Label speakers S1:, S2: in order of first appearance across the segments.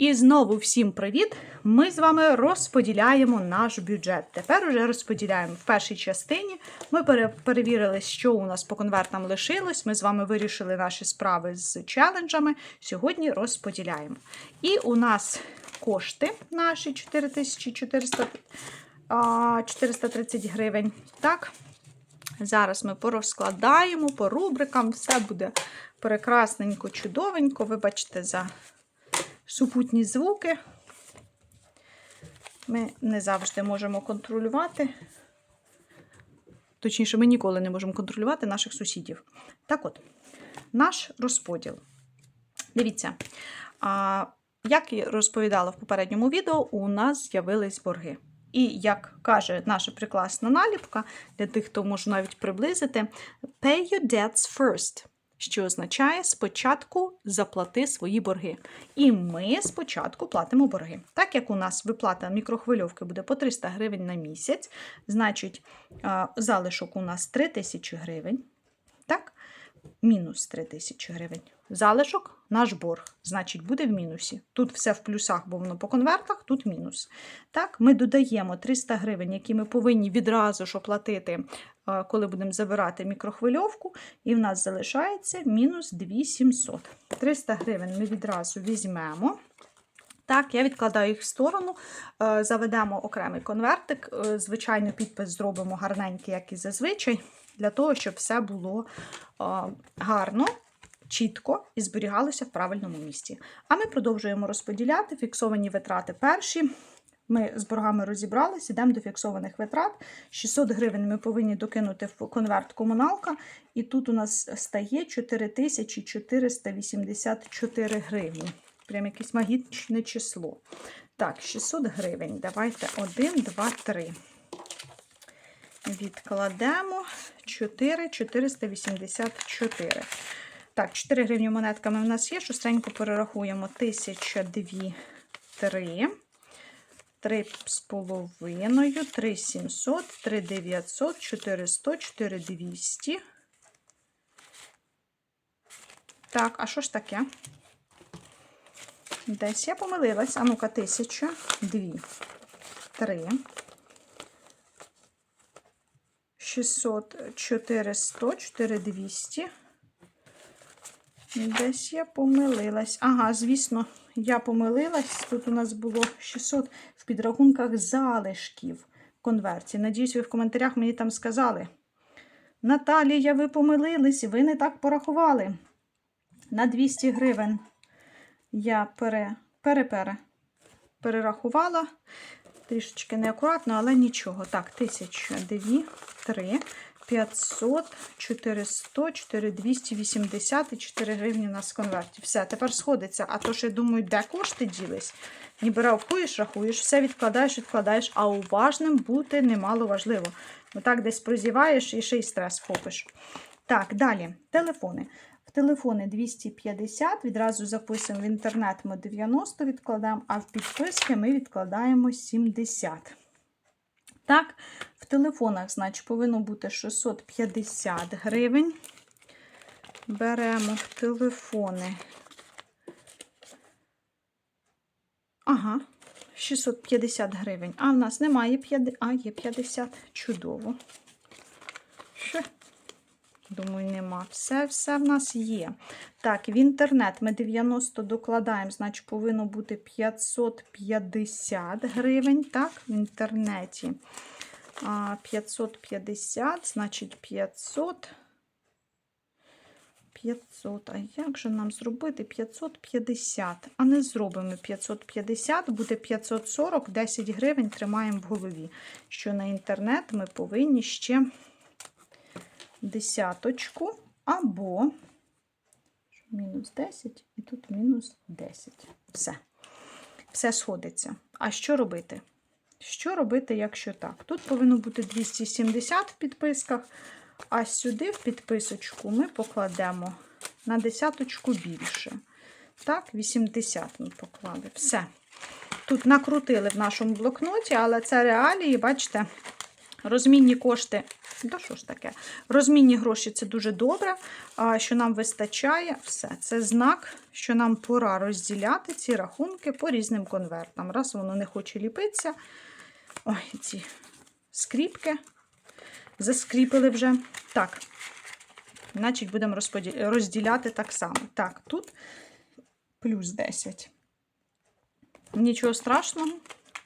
S1: І знову всім привіт! Ми з вами розподіляємо наш бюджет. Тепер уже розподіляємо в першій частині. Ми перевірили, що у нас по конвертам лишилось. Ми з вами вирішили наші справи з челенджами. Сьогодні розподіляємо. І у нас кошти наші 4400, 430 гривень. Так, Зараз ми порозкладаємо по рубрикам, все буде прекрасненько, чудовенько. Вибачте за супутні звуки. Ми не завжди можемо контролювати. Точніше, ми ніколи не можемо контролювати наших сусідів. Так от, наш розподіл. Дивіться, як і розповідала в попередньому відео, у нас з'явились борги. І як каже наша прекрасна наліпка, для тих, хто може навіть приблизити, pay your debts first, що означає спочатку заплати свої борги. І ми спочатку платимо борги. Так як у нас виплата мікрохвильовки буде по 300 гривень на місяць, значить залишок у нас 3000 гривень. Мінус 3000 гривень. Залишок наш борг, значить, буде в мінусі. Тут все в плюсах, бо воно по конвертах, тут мінус. Так, ми додаємо 300 гривень, які ми повинні відразу ж оплатити, е, коли будемо забирати мікрохвильовку, і в нас залишається мінус 2700. 300 гривень ми відразу візьмемо. Так, я відкладаю їх в сторону, е, заведемо окремий конвертик. е, Звичайно, підпис зробимо гарненький, як і зазвичай, для того, щоб все було гарно, чітко і зберігалося в правильному місці. А ми продовжуємо розподіляти фіксовані витрати перші. Ми з боргами розібралися, йдемо до фіксованих витрат. 600 гривень ми повинні докинути в конверт комуналка, і тут у нас стає 4484 гривні. Прям якесь магічне число. Так, 600 гривень. Давайте 1, 2, 3. Відкладемо 4, 484. Так, 4 гривні монетками в нас є. Шустренько перерахуємо. 1002, 3. 3 з половиною, 3 700, 3 900, 400, 4 200. Так, а що ж таке? Десь я помилилась. А ну-ка, 1000, 2, 3, 600, 400, 4200. Десь я помилилась. Ага, звісно, я помилилась. Тут у нас було 600 в підрахунках залишків в конверті. Надіюсь, ви в коментарях мені там сказали. Наталія, ви помилились, ви не так порахували. На 200 гривень я пере, пере, пере, перерахувала. Трішечки неакуратно, але нічого. Так, 1000, 2, 3, 500, 400, 4280 і 4 гривні у нас в конверті. Все, тепер сходиться. А то ж я думаю, де кошти ділись? Ніби рахуєш, рахуєш, все відкладаєш, відкладаєш, а уважним бути немало важливо. Бо так десь прозіваєш і ще й стрес вхопиш. Так, далі. Телефони. Телефони 250, відразу записуємо в інтернет ми 90 відкладаємо, а в підписки ми відкладаємо 70. Так, в телефонах, значить, повинно бути 650 гривень. Беремо телефони. Ага, 650 гривень. А в нас немає 50, а є 50. Чудово. Ще. Думаю, нема. Все, все в нас є. Так, в інтернет ми 90 докладаємо, значить, повинно бути 550 гривень. Так, в інтернеті. 550, значить 500. 500. А як же нам зробити 550? А не зробимо 550, буде 540, 10 гривень тримаємо в голові. Що на інтернет ми повинні ще десяточку або мінус 10 і тут мінус 10. Все. Все сходиться. А що робити? Що робити, якщо так? Тут повинно бути 270 в підписках, а сюди в підписочку ми покладемо на десяточку більше. Так, 80 ми поклали. Все. Тут накрутили в нашому блокноті, але це реалії, бачите, Розмінні кошти, да що ж таке? Розмінні гроші це дуже добре, а, що нам вистачає. Все. Це знак, що нам пора розділяти ці рахунки по різним конвертам. Раз воно не хоче ліпитися. Ой, ці скріпки заскріпили вже. Так. Значить, будемо розділяти так само. Так, тут плюс 10. Нічого страшного.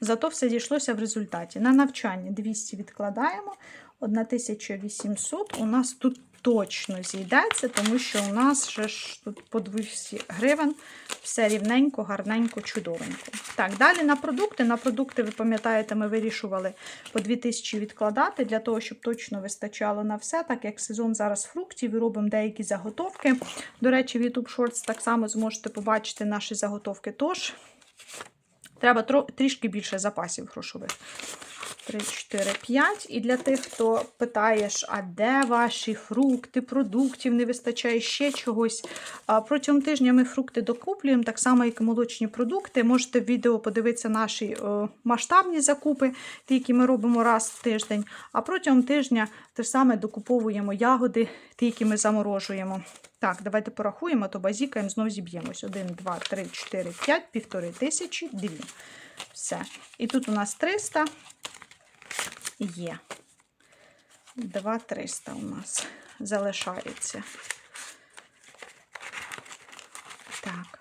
S1: Зато все дійшлося в результаті. На навчання 200 відкладаємо. 1800 у нас тут точно зійдеться, тому що у нас же ж тут по 200 гривень все рівненько, гарненько, чудовенько. Так, далі на продукти. На продукти, ви пам'ятаєте, ми вирішували по 2000 відкладати для того, щоб точно вистачало на все, так як сезон зараз фруктів і робимо деякі заготовки. До речі, в YouTube Shorts так само зможете побачити наші заготовки. Тож, треба трішки більше запасів грошових. 3, 4, 5. І для тих, хто питаєш, а де ваші фрукти, продуктів не вистачає ще чогось. Протягом тижня ми фрукти докуплюємо, так само, як і молочні продукти. Можете в відео подивитися наші масштабні закупи, ті, які ми робимо раз в тиждень. А протягом тижня те саме докуповуємо ягоди, ті, які ми заморожуємо. Так, давайте порахуємо, то базікаємо, знов зіб'ємось. 1, 2, 3, 4, 5, півтори тисячі, 2. Все. І тут у нас 300 є. 2 300 у нас залишається. Так.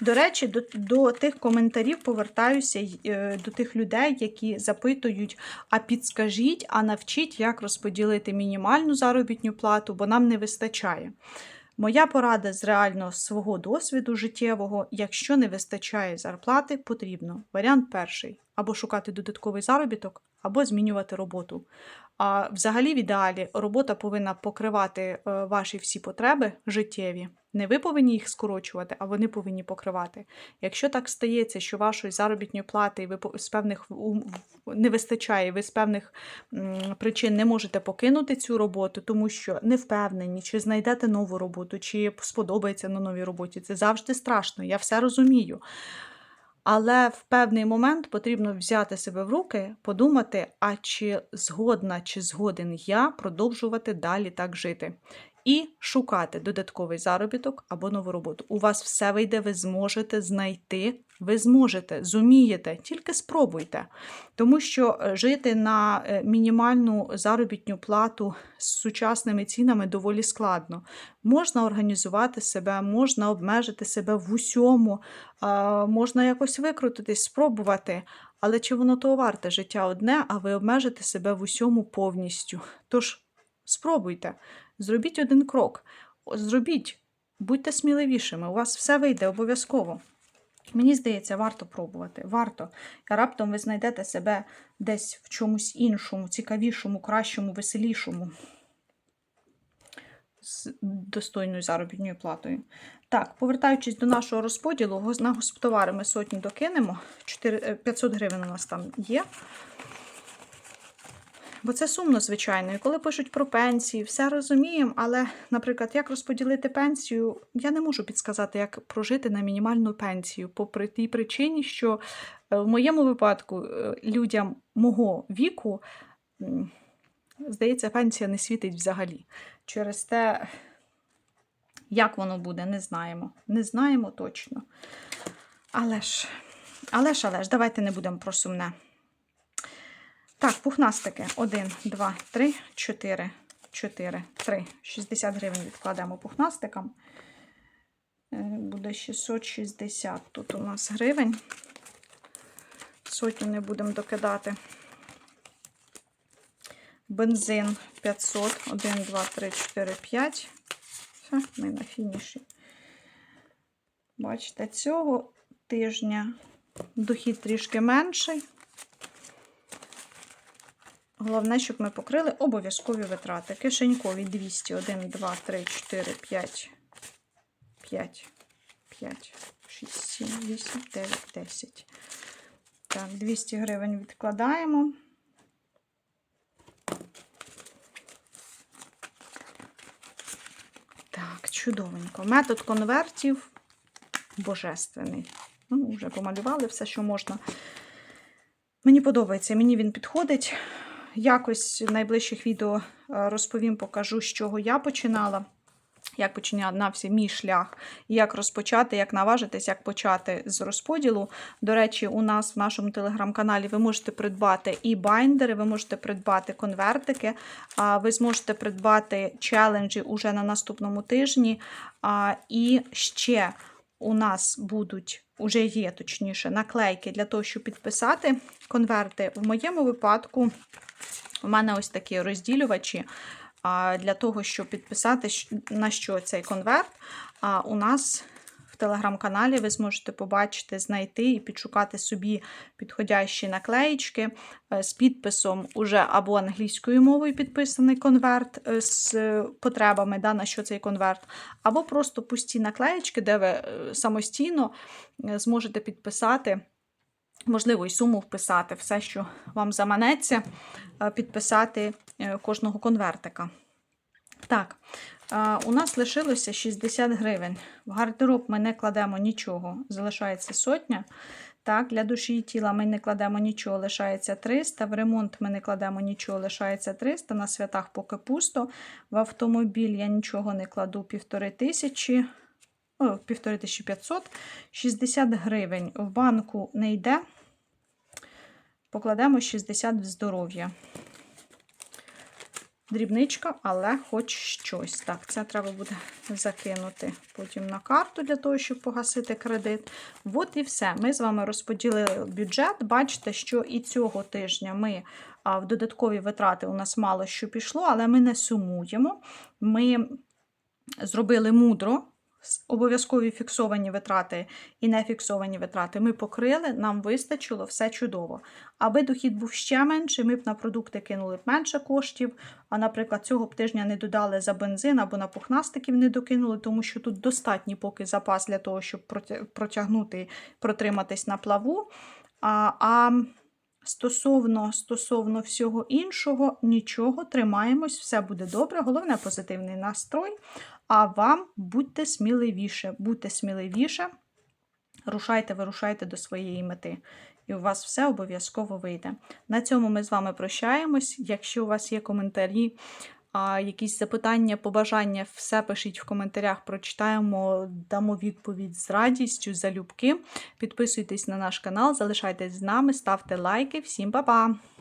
S1: До речі, до, до тих коментарів повертаюся е, до тих людей, які запитують: а підскажіть, а навчіть, як розподілити мінімальну заробітну плату, бо нам не вистачає. Моя порада з реально свого досвіду життєвого: якщо не вистачає зарплати, потрібно варіант перший або шукати додатковий заробіток, або змінювати роботу. А взагалі, в ідеалі, робота повинна покривати е, ваші всі потреби життєві. Не ви повинні їх скорочувати, а вони повинні покривати. Якщо так стається, що вашої заробітної плати ви з певних не вистачає, ви з певних причин не можете покинути цю роботу, тому що не впевнені, чи знайдете нову роботу, чи сподобається на новій роботі. Це завжди страшно, я все розумію. Але в певний момент потрібно взяти себе в руки, подумати, а чи згодна, чи згоден я продовжувати далі так жити. І шукати додатковий заробіток або нову роботу. У вас все вийде, ви зможете знайти, ви зможете, зумієте, тільки спробуйте. Тому що е, жити на е, мінімальну заробітну плату з сучасними цінами доволі складно. Можна організувати себе, можна обмежити себе в усьому, можна якось викрутитись, спробувати. Але чи воно того варте? Життя одне, а ви обмежите себе в усьому повністю. Тож спробуйте, зробіть один крок, зробіть, будьте сміливішими, у вас все вийде обов'язково. Мені здається, варто пробувати. Варто. А раптом ви знайдете себе десь в чомусь іншому, цікавішому, кращому, веселішому. З достойною заробітною платою. Так, повертаючись до нашого розподілу, на госптовари ми сотні докинемо. 4, е, 500 гривень у нас там є. Бо це сумно, звичайно. І коли пишуть про пенсії, все розуміємо, але, наприклад, як розподілити пенсію, я не можу підсказати, як прожити на мінімальну пенсію, попри тій причині, що е, в моєму випадку е, людям мого віку, здається, пенсія не світить взагалі. Через те, як воно буде, не знаємо. Не знаємо точно. Але ж, але ж, але ж, давайте не будемо про сумне. Так, пухнастики. 1, 2, 3, 4, 4, 3. 60 гривень відкладемо пухнастикам. Е, Буде 660 тут у нас гривень. Сотню не будемо докидати. Бензин 500. 1, 2, 3, 4, 5. Все, ми на фініші. Бачите, цього тижня дохід трішки менший. Головне, щоб ми покрили обов'язкові витрати. Кишенькові 200, 1, 2, 3, 4, 5, 5, 5, 6, 7, 8, 9, 10. Так, 200 гривень відкладаємо. Так, чудовенько. Метод конвертів божественний. Ну, вже помалювали все, що можна. Мені подобається, мені він підходить. Якось в найближчих відео е, розповім, покажу, з чого я починала. Як починався мій шлях, як розпочати, як наважитись, як почати з розподілу. До речі, у нас в нашому телеграм-каналі ви можете придбати і байндери, ви можете придбати конвертики, ви зможете придбати челенджі уже на наступному тижні. І ще у нас будуть, уже є точніше, наклейки для того, щоб підписати конверти. В моєму випадку у мене ось такі розділювачі. Для того, щоб підписати, на що цей конверт, а у нас в телеграм-каналі ви зможете побачити, знайти і підшукати собі підходящі наклеїчки е, з підписом уже або англійською мовою підписаний конверт е, з потребами, да, на що цей конверт, або просто пусті наклеїчки, де ви е, самостійно зможете підписати. Можливо, і суму вписати, все, що вам заманеться, підписати кожного конвертика. Так, у нас лишилося 60 гривень. В гардероб ми не кладемо нічого, залишається сотня. Так, для душі і тіла ми не кладемо нічого, лишається 300. В ремонт ми не кладемо нічого, лишається 300. На святах поки пусто. В автомобіль я нічого не кладу, півтори тисячі. О, півтори тисячі 500. 60 гривень в банку не йде. Покладемо 60 в здоров'я. Дрібничка, але хоч щось. Так, це треба буде закинути потім на карту для того, щоб погасити кредит. От і все. Ми з вами розподілили бюджет. Бачите, що і цього тижня ми в додаткові витрати у нас мало що пішло, але ми не сумуємо. Ми зробили мудро. Обов'язкові фіксовані витрати і нефіксовані витрати ми покрили, нам вистачило, все чудово. Аби дохід був ще менший, ми б на продукти кинули б менше коштів. А, наприклад, цього б тижня не додали за бензин або на пухнастиків не докинули, тому що тут достатній поки запас для того, щоб протягнути, протриматись на плаву. А, а стосовно, стосовно всього іншого, нічого, тримаємось, все буде добре. Головне позитивний настрой. А вам будьте сміливіше, будьте сміливіше, рушайте, вирушайте до своєї мети. І у вас все обов'язково вийде. На цьому ми з вами прощаємось. Якщо у вас є коментарі, якісь запитання, побажання, все пишіть в коментарях, прочитаємо, дамо відповідь з радістю, залюбки. Підписуйтесь на наш канал, залишайтесь з нами, ставте лайки. Всім па-па!